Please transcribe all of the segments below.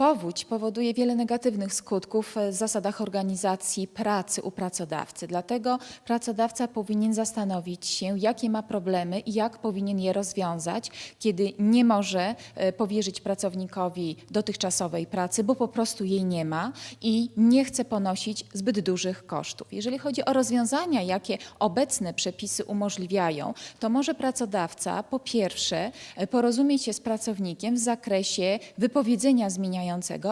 Powódź powoduje wiele negatywnych skutków w zasadach organizacji pracy u pracodawcy. Dlatego pracodawca powinien zastanowić się, jakie ma problemy i jak powinien je rozwiązać, kiedy nie może e, powierzyć pracownikowi dotychczasowej pracy, bo po prostu jej nie ma i nie chce ponosić zbyt dużych kosztów. Jeżeli chodzi o rozwiązania, jakie obecne przepisy umożliwiają, to może pracodawca po pierwsze e, porozumieć się z pracownikiem w zakresie wypowiedzenia zmieniającego,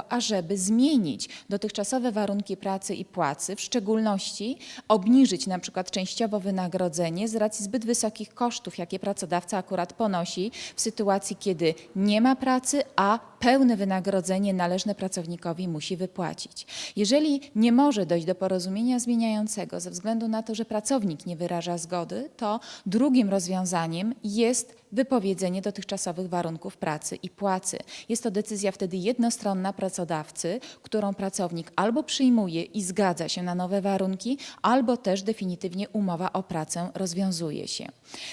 ażeby zmienić dotychczasowe warunki pracy i płacy, w szczególności obniżyć na przykład częściowo wynagrodzenie z racji zbyt wysokich kosztów, jakie pracodawca akurat ponosi w sytuacji, kiedy nie ma pracy, a pełne wynagrodzenie należne pracownikowi musi wypłacić. Jeżeli nie może dojść do porozumienia zmieniającego ze względu na to, że pracownik nie wyraża zgody, to drugim rozwiązaniem jest wypowiedzenie dotychczasowych warunków pracy i płacy. Jest to decyzja wtedy jednostronna pracodawcy, którą pracownik albo przyjmuje i zgadza się na nowe warunki, albo też definitywnie umowa o pracę rozwiązuje się.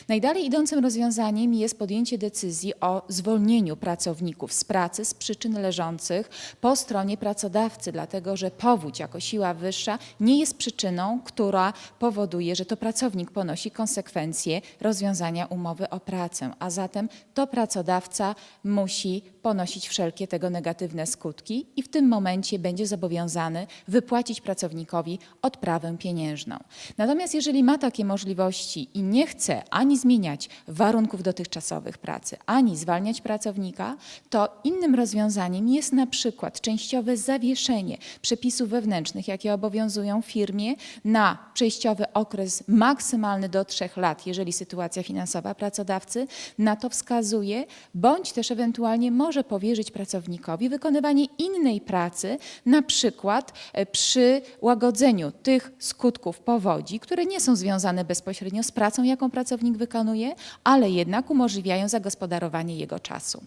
Najdalej idącym rozwiązaniem jest podjęcie decyzji o zwolnieniu pracowników z pracy z przyczyn leżących po stronie pracodawcy, dlatego że powódź jako siła wyższa nie jest przyczyną, która powoduje, że to pracownik ponosi konsekwencje rozwiązania umowy o pracę, a zatem to pracodawca musi ponosić wszelkie tego negatywne skutki i w tym momencie będzie zobowiązany wypłacić pracownikowi odprawę pieniężną. Natomiast jeżeli ma takie możliwości i nie chce ani zmieniać warunków dotychczasowych pracy, ani zwalniać pracownika, to innym rozwiązaniem jest na przykład częściowe zawieszenie przepisów wewnętrznych, jakie obowiązują firmie na przejściowy okres maksymalny do trzech lat, jeżeli sytuacja finansowa pracodawcy na to wskazuje, bądź też ewentualnie może powierzyć pracownikowi wykonywanie innej pracy, na przykład e, przy łagodzeniu tych skutków powodzi, które nie są związane bezpośrednio z pracą, jaką pracownik wykonuje, ale jednak umożliwiają zagospodarowanie jego czasu.